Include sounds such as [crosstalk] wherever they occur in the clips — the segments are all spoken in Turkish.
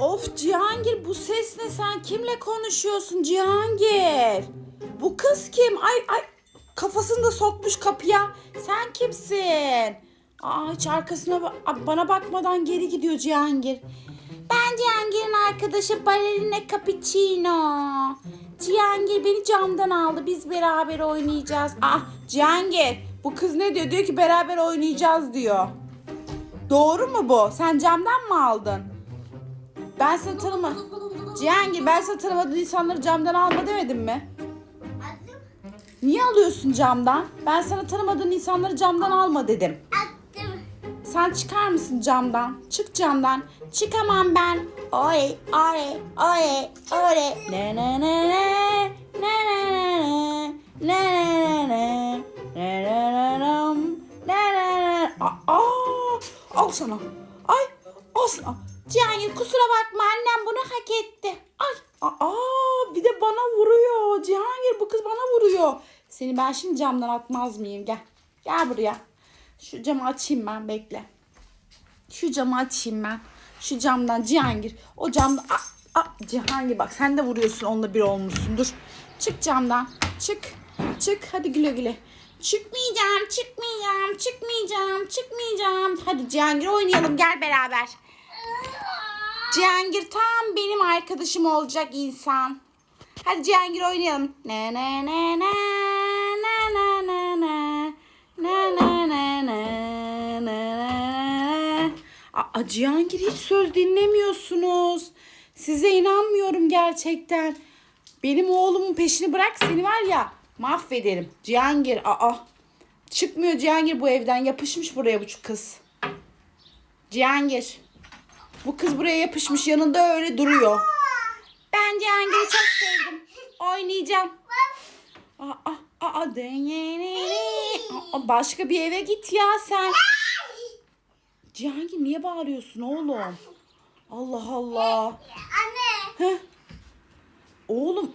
Of Cihangir bu ses ne sen kimle konuşuyorsun Cihangir? Bu kız kim? Ay ay kafasını da sokmuş kapıya. Sen kimsin? Aa hiç arkasına ba- bana bakmadan geri gidiyor Cihangir. Ben Cihangir'in arkadaşı Balerina Cappuccino. Cihangir beni camdan aldı. Biz beraber oynayacağız. Ah Cihangir bu kız ne diyor? Diyor ki beraber oynayacağız diyor. Doğru mu bu? Sen camdan mı aldın? Ben seni tanıma... Cihangir ben seni tanımadığın insanları camdan alma demedim mi? Niye alıyorsun camdan? Ben sana tanımadığın insanları camdan alma dedim. Sen çıkar mısın camdan? Çık camdan. Çıkamam ben. Oy, oy, oy, oy. Ne ne ne ne. Ne ne ne ne. Ne ne ne ne. Ne ne ne ne. Ne ne ne. Aa, al sana. Ay, al sana. Cihangir kusura bakma annem bunu hak etti. Ay, aa, bir de bana vuruyor. Cihangir bu kız bana vuruyor. Seni ben şimdi camdan atmaz mıyım? Gel. Gel buraya. Şu camı açayım ben bekle. Şu camı açayım ben. Şu camdan Cihangir. O camda... Aa, aa, Cihangir bak sen de vuruyorsun onunla bir olmuşsun. Dur. Çık camdan. Çık. Çık. Hadi güle güle. Çıkmayacağım, çıkmayacağım, çıkmayacağım, çıkmayacağım. Hadi Cihangir oynayalım gel beraber. Cihangir tam benim arkadaşım olacak insan. Hadi Cihangir oynayalım. Ne ne ne ne ne ne ne ne ne ne ne ne ne ne Aa, Cihangir hiç söz dinlemiyorsunuz. Size inanmıyorum gerçekten. Benim oğlumun peşini bırak seni var ya mahvederim. Cihangir aa. Çıkmıyor Cihangir bu evden. Yapışmış buraya bu kız. Cihangir. Bu kız buraya yapışmış yanında öyle duruyor. Ben Cihangir'i çok sevdim. Oynayacağım. Aa, aa, aa. Aa, başka bir eve git ya sen. Cihangir niye bağırıyorsun oğlum? Allah Allah. Anne. Heh. Oğlum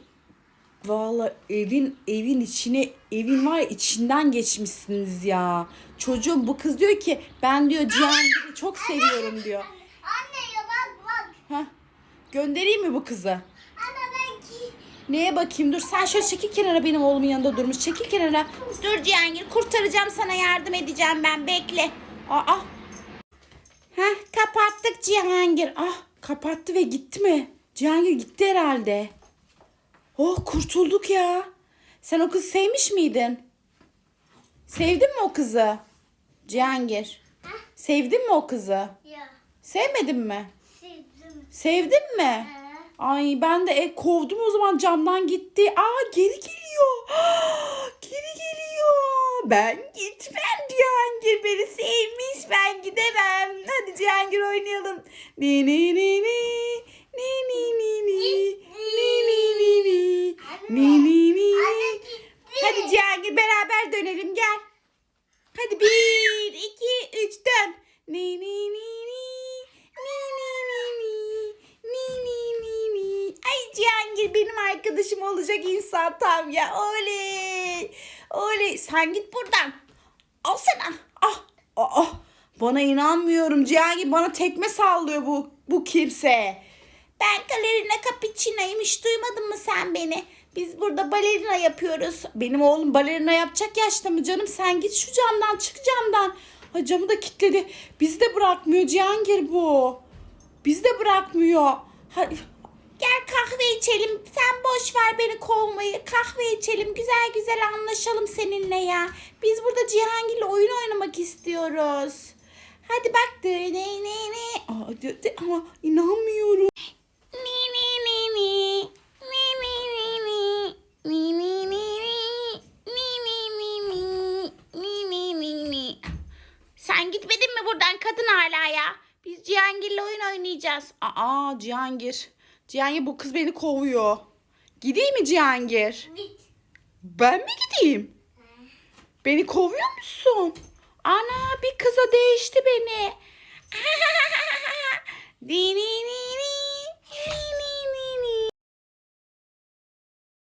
Valla evin evin içine evin var ya içinden geçmişsiniz ya. Çocuğum bu kız diyor ki ben diyor Cihangir'i çok seviyorum diyor. Heh. Göndereyim mi bu kızı? Anne ben ki. Neye bakayım? Dur sen şöyle çekil kenara benim oğlumun yanında durmuş. Çekil kenara. Dur Cihangir kurtaracağım sana yardım edeceğim ben. Bekle. Aa. Heh kapattık Cihangir. Ah kapattı ve gitti mi? Cihangir gitti herhalde. Oh kurtulduk ya. Sen o kızı sevmiş miydin? Sevdin mi o kızı? Cihangir. Sevdin mi o kızı? Ya. Sevmedin mi? Sevdin mi? Ay ben de e, kovdum o zaman camdan gitti. Aa geri geliyor. [gasps] geri geliyor. Ben gitmem Cihangir beni sevmiş. Ben gidemem. Hadi Cihangir oynayalım. Ni ni ni ni. Ni ni ni ni. Ni ni ni ni. Ni ni. gitti. Hadi Cihangir beraber dönelim gel. Hadi bir, iki, üç dön. Ni ni ni ni. Ni ni ni ni. Ni ni ni ni. Cihangir benim arkadaşım olacak insan tam ya. Oley. Oley. Sen git buradan. Al sana. Ah. Ah. Bana inanmıyorum. Cihangir bana tekme sallıyor bu bu kimse. Ben balerina cappuccino'yum. Hiç duymadın mı sen beni? Biz burada balerina yapıyoruz. Benim oğlum balerina yapacak yaşta mı canım? Sen git şu camdan çık camdan. Ay camı da kilitledi. Bizi de bırakmıyor Cihangir bu. Bizi de bırakmıyor. Hadi. Gel kahve içelim. Sen boş ver beni kovmayı. Kahve içelim. Güzel güzel anlaşalım seninle ya. Biz burada Cihangir'le oyun oynamak istiyoruz. Hadi bak. Ne ne ne. Aa, de- de- ama inanmıyorum. Ni ni ni ni. Ni ni ni ni. Ni ni ni ni. Ni ni ni ni. Ni ni ni ni. Sen gitmedin mi buradan kadın hala ya? Biz Cihangir'le oyun oynayacağız. Aa Cihangir. Cihangir bu kız beni kovuyor. Gideyim mi Cihangir? Git. Ben mi gideyim? Beni kovuyor musun? Ana bir kıza değişti beni. [laughs] Di ni ni ni